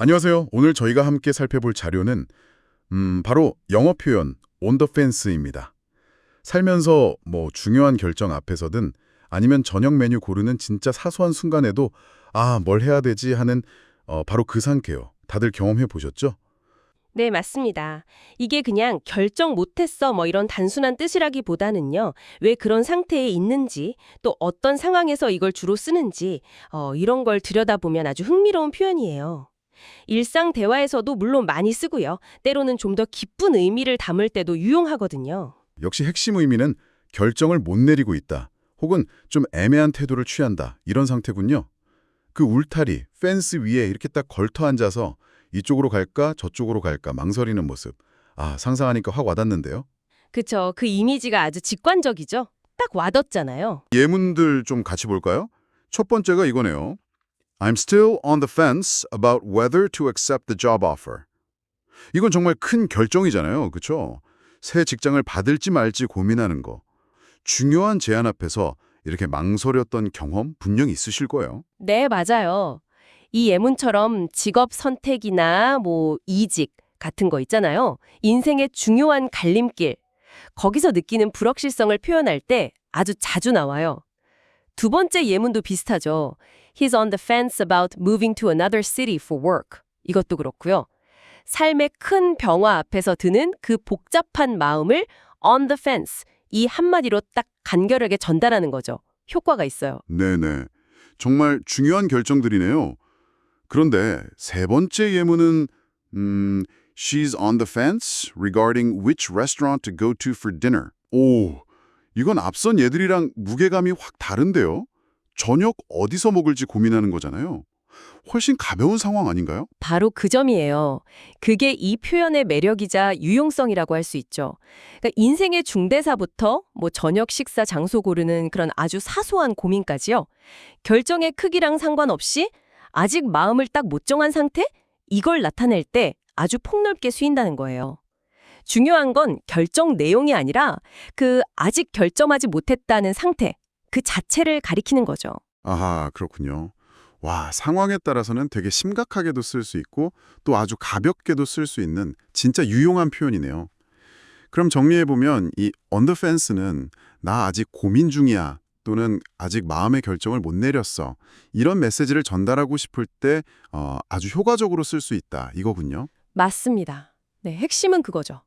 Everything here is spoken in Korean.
안녕하세요. 오늘 저희가 함께 살펴볼 자료는 음, 바로 영어 표현 on the fence입니다. 살면서 뭐 중요한 결정 앞에서든 아니면 저녁 메뉴 고르는 진짜 사소한 순간에도 아, 뭘 해야 되지 하는 어, 바로 그 상태요. 다들 경험해 보셨죠? 네, 맞습니다. 이게 그냥 결정 못했어 뭐 이런 단순한 뜻이라기보다는요. 왜 그런 상태에 있는지, 또 어떤 상황에서 이걸 주로 쓰는지, 어, 이런 걸 들여다보면 아주 흥미로운 표현이에요. 일상 대화에서도 물론 많이 쓰고요. 때로는 좀 더 깊은 의미를 담을 때도 유용하거든요. 역시 핵심 의미는 결정을 못 내리고 있다. 혹은 좀 애매한 태도를 취한다. 이런 상태군요. 그 울타리, 펜스 위에 이렇게 딱 걸터 앉아서 이쪽으로 갈까 저쪽으로 갈까 망설이는 모습. 아, 상상하니까 확 와닿는데요. 그쵸. 그 이미지가 아주 직관적이죠. 딱 와닿잖아요. 예문들 좀 같이 볼까요? 첫 번째가 이거네요. I'm still on the fence about whether to accept the job offer. 이건 정말 큰 결정이잖아요. 그렇죠? 새 직장을 받을지 말지 고민하는 거. 중요한 제안 앞에서 이렇게 망설였던 경험 분명히 있으실 거예요. 네, 맞아요. 이 예문처럼 직업 선택이나 뭐 이직 같은 거 있잖아요. 인생의 중요한 갈림길. 거기서 느끼는 불확실성을 표현할 때 아주 자주 나와요. 두 번째 예문도 비슷하죠. He's on the fence about moving to another city for work. 이것도 그렇고요. 삶의 큰 병화 앞에서 드는 그 복잡한 마음을 on the fence 이 한마디로 딱 간결하게 전달하는 거죠. 효과가 있어요. 네네. 정말 중요한 결정들이네요. 그런데 세 번째 예문은 음, She's on the fence regarding which restaurant to go to for dinner. 오, 이건 앞선 예들이랑 무게감이 확 다른데요? 저녁 어디서 먹을지 고민하는 거잖아요. 훨씬 가벼운 상황 아닌가요? 바로 그 점이에요. 그게 이 표현의 매력이자 유용성이라고 할 수 있죠. 그러니까 인생의 중대사부터 뭐 저녁 식사 장소 고르는 그런 아주 사소한 고민까지요. 결정의 크기랑 상관없이 아직 마음을 딱 못 정한 상태? 이걸 나타낼 때 아주 폭넓게 수인다는 거예요. 중요한 건 결정 내용이 아니라 그 아직 결정하지 못했다는 상태, 그 자체를 가리키는 거죠. 아하, 그렇군요. 와, 상황에 따라서는 되게 심각하게도 쓸 수 있고 또 아주 가볍게도 쓸 수 있는 진짜 유용한 표현이네요. 그럼 정리해보면 이 fence는 나 아직 고민 중이야 또는 아직 마음의 결정을 못 내렸어 이런 메시지를 전달하고 싶을 때 어, 아주 효과적으로 쓸 수 있다 이거군요. 맞습니다. 네, 핵심은 그거죠.